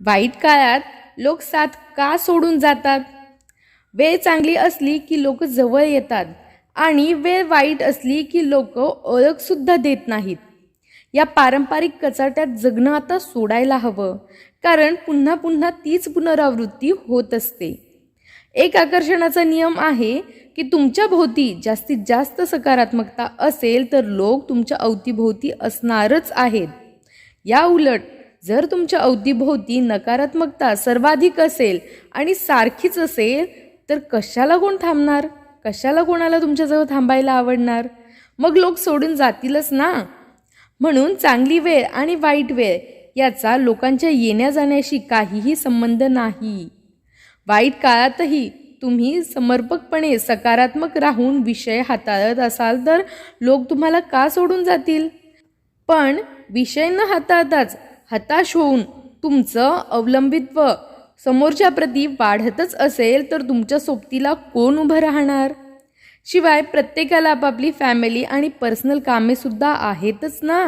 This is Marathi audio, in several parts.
वाईट काळात लोक साथ का सोडून जातात? वेळ चांगली असली की लोक जवळ येतात आणि वेळ वाईट असली की लोक ओळखसुद्धा देत नाहीत. या पारंपरिक कचाट्यात जगणं आता सोडायला हवं कारण पुन्हा पुन्हा तीच पुनरावृत्ती होत असते. एक आकर्षणाचा नियम आहे की तुमच्या भोवती जास्तीत जास्त सकारात्मकता असेल तर लोक तुमच्या अवतीभोवती असणारच आहेत. या उलट जर तुमच्या अवतीभोवती नकारात्मकता सर्वाधिक असेल आणि सारखीच असेल तर कशाला कोण थांबणार? कशाला कोणाला तुमच्याजवळ थांबायला आवडणार? मग लोक सोडून जातीलच ना? म्हणून चांगली वेळ आणि वाईट वेळ याचा लोकांच्या येण्या जाण्याशी काहीही संबंध नाही. वाईट काळातही तुम्ही समर्पकपणे सकारात्मक राहून विषय हाताळत असाल तर लोक तुम्हाला का सोडून जातील? पण विषय न हाताळताच हताश होऊन तुमचं अवलंबित्व समोरच्या प्रती वाढतच असेल तर तुमच्या सोबतीला कोण उभं राहणार? शिवाय प्रत्येकाला आपापली फॅमिली आणि पर्सनल कामेसुद्धा आहेतच ना?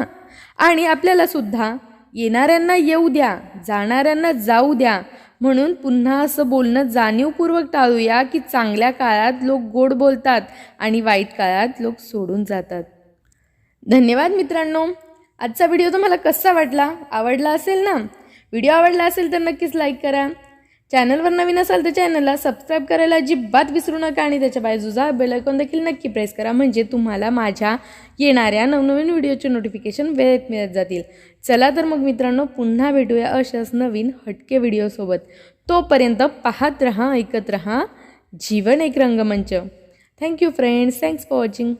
आणि आपल्यालासुद्धा येणाऱ्यांना येऊ द्या जाणाऱ्यांना जाऊ द्या म्हणून पुन्हा असं बोलणं जाणीवपूर्वक टाळूया की चांगल्या काळात लोक गोड बोलतात आणि वाईट काळात लोक सोडून जातात. धन्यवाद मित्रांनो. आजचा व्हिडिओ तुम्हाला कसा वाटला? आवडला असेल ना? व्हिडिओ आवडला असेल तर नक्कीच लाईक करा. चॅनलवर नवीन असाल तर चॅनलला सबस्क्राईब करायला अजिबात विसरू नका आणि त्याच्या बाजूचा बेलायकॉन देखील नक्की प्रेस करा. म्हणजे तुम्हाला माझ्या येणाऱ्या नवनवीन व्हिडिओचे नोटिफिकेशन वेळेत मिळत जातील. चला तर मग मित्रांनो पुन्हा भेटूया अशाच नवीन हटके व्हिडिओसोबत तोपर्यंत पाहत रहा ऐकत रहा जीवन एक रंगमंच. Thank you friends thanks for watching